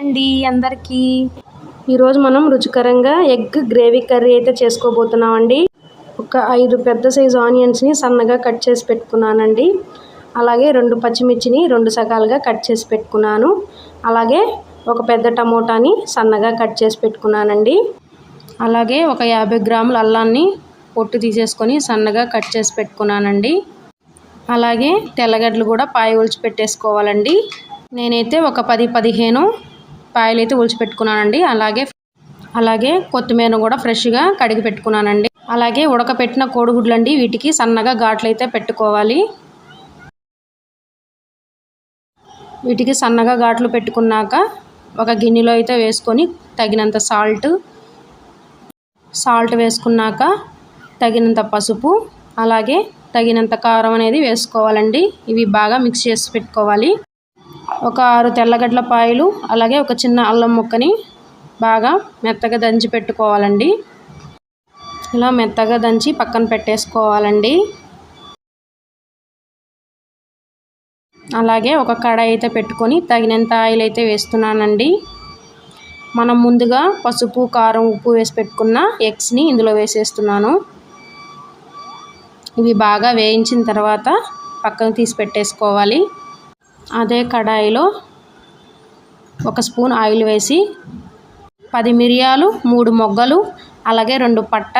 అండి అందరికీ. ఈరోజు మనం రుచికరంగా ఎగ్ గ్రేవీ కర్రీ అయితే చేసుకోబోతున్నామండి. ఒక ఐదు పెద్ద సైజు ఆనియన్స్ని సన్నగా కట్ చేసి పెట్టుకున్నానండి. అలాగే రెండు పచ్చిమిర్చిని రెండు సగాలుగా కట్ చేసి పెట్టుకున్నాను. అలాగే ఒక పెద్ద టమోటాని సన్నగా కట్ చేసి పెట్టుకున్నానండి. అలాగే ఒక యాభై గ్రాముల అల్లాన్ని పొట్టు తీసేసుకొని సన్నగా కట్ చేసి పెట్టుకున్నానండి. అలాగే తెల్లగడ్డలు కూడా పాయ ఒలిచి పెట్టేసుకోవాలండి. నేనైతే ఒక పది పదిహేను పాయలు అయితే పెట్టుకున్నానండి. అలాగే అలాగే కొత్తిమీర కూడా ఫ్రెష్గా కడిగి పెట్టుకున్నానండి. అలాగే ఉడకపెట్టిన కోడిగుడ్లు అండి వీటికి సన్నగా ఘాట్లు అయితే పెట్టుకోవాలి. వీటికి సన్నగా ఘాట్లు పెట్టుకున్నాక ఒక గిన్నెలో అయితే వేసుకొని తగినంత సాల్ట్ సాల్ట్ వేసుకున్నాక తగినంత పసుపు అలాగే తగినంత కారం అనేది వేసుకోవాలండి. ఇవి బాగా మిక్స్ చేసి పెట్టుకోవాలి. ఒక ఆరు తెల్లగడ్డల పాయలు అలాగే ఒక చిన్న అల్లం ముక్కని బాగా మెత్తగా దంచి పెట్టుకోవాలండి. ఇలా మెత్తగా దంచి పక్కన పెట్టేసుకోవాలండి. అలాగే ఒక కడాయి అయితే పెట్టుకొని తగినంత ఆయిల్ అయితే వేస్తున్నానండి. మనం ముందుగా పసుపు కారం ఉప్పు వేసి పెట్టుకున్న ఎగ్స్ని ఇందులో వేసేస్తున్నాను. ఇవి బాగా వేయించిన తర్వాత పక్కన తీసి పెట్టేసుకోవాలి. అదే కడాయిలో ఒక స్పూన్ ఆయిల్ వేసి పది మిరియాలు మూడు మొగ్గలు అలాగే రెండు పట్ట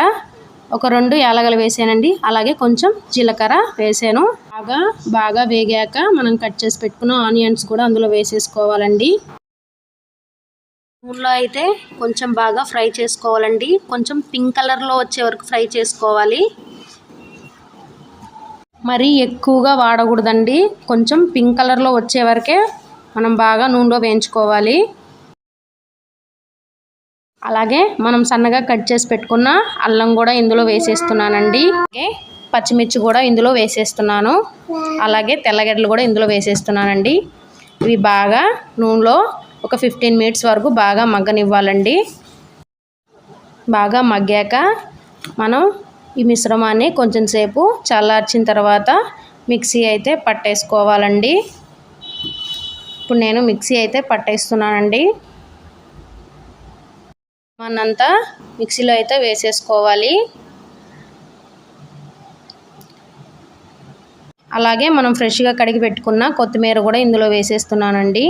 ఒక రెండు యాలగలు వేసానండి. అలాగే కొంచెం జీలకర్ర వేసాను. బాగా బాగా వేగాక మనం కట్ చేసి పెట్టుకున్న ఆనియన్స్ కూడా అందులో వేసేసుకోవాలండి. నూనెలో అయితే కొంచెం బాగా ఫ్రై చేసుకోవాలండి. కొంచెం పింక్ కలర్లో వచ్చే వరకు ఫ్రై చేసుకోవాలి. మరీ ఎక్కువగా వాడకూడదండి. కొంచెం పింక్ కలర్లో వచ్చే వరకే మనం బాగా నూనెలో వేయించుకోవాలి. అలాగే మనం సన్నగా కట్ చేసి పెట్టుకున్న అల్లం కూడా ఇందులో వేసేస్తున్నానండి. అలాగే పచ్చిమిర్చి కూడా ఇందులో వేసేస్తున్నాను. అలాగే తెల్లగడ్డలు కూడా ఇందులో వేసేస్తున్నానండి. ఇవి బాగా నూనెలో ఒక ఫిఫ్టీన్ మినిట్స్ వరకు బాగా మగ్గనివ్వాలండి. బాగా మగ్గాక మనం ఈ మిశ్రమాన్ని కొంచెం సేపు చల్లార్చిన తర్వాత మిక్సీ అయితే పట్టేసుకోవాలండి. ఇప్పుడు నేను మిక్సీ అయితే పట్టేస్తున్నానండి. మనంతా మిక్సీలో అయితే వేసేసుకోవాలి. అలాగే మనం ఫ్రెష్గా కడిగి పెట్టుకున్న కొత్తిమీర కూడా ఇందులో వేసేస్తున్నానండి.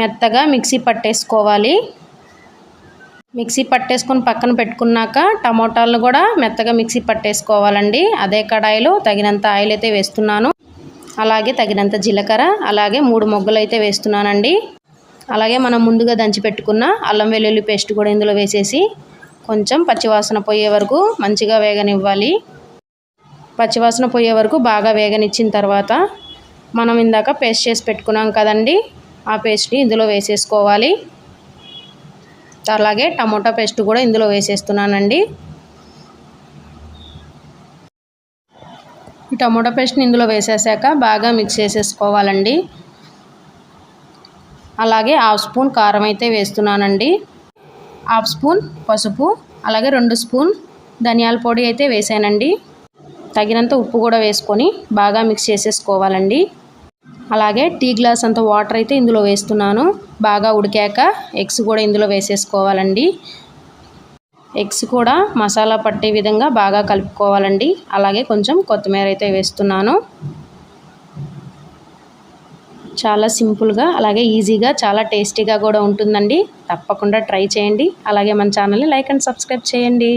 మెత్తగా మిక్సీ పట్టేసుకోవాలి. మిక్సీ పట్టేసుకొని పక్కన పెట్టుకున్నాక టమోటాలను కూడా మెత్తగా మిక్సీ పట్టేసుకోవాలండి. అదే కడాయిలో తగినంత ఆయిల్ అయితే వేస్తున్నాను. అలాగే తగినంత జీలకర్ర అలాగే మూడు మొగ్గలు అయితే వేస్తున్నానండి. అలాగే మనం ముందుగా దంచి పెట్టుకున్న అల్లం వెల్లుల్లి పేస్ట్ కూడా ఇందులో వేసేసి కొంచెం పచ్చివాసన పోయే వరకు మంచిగా వేగనివ్వాలి. పచ్చివాసన పోయే వరకు బాగా వేగనిచ్చిన తర్వాత మనం ఇందాక పేస్ట్ చేసి పెట్టుకున్నాం కదండి ఆ పేస్ట్ని ఇందులో వేసేసుకోవాలి. అలాగే టమోటా పేస్ట్ కూడా ఇందులో వేసేస్తున్నానండి. ఈ టమోటా పేస్ట్ని ఇందులో వేసేసాక బాగా మిక్స్ చేసేసుకోవాలండి. అలాగే హాఫ్ స్పూన్ కారం అయితే వేస్తున్నానండి. హాఫ్ స్పూన్ పసుపు అలాగే రెండు స్పూన్ ధనియాల పొడి అయితే వేసానండి. తగినంత ఉప్పు కూడా వేసుకొని బాగా మిక్స్ చేసేసుకోవాలండి. అలాగే టీ గ్లాస్ అంత వాటర్ అయితే ఇందులో వేస్తున్నాను. బాగా ఉడికాక ఎగ్స్ కూడా ఇందులో వేసేసుకోవాలండి. ఎగ్స్ కూడా మసాలా పట్టే విధంగా బాగా కలుపుకోవాలండి. అలాగే కొంచెం కొత్తిమీర అయితే వేస్తున్నాను. చాలా సింపుల్గా అలాగే ఈజీగా చాలా టేస్టీగా కూడా ఉంటుందండి. తప్పకుండా ట్రై చేయండి. అలాగే మన ఛానల్ని లైక్ అండ్ సబ్స్క్రైబ్ చేయండి.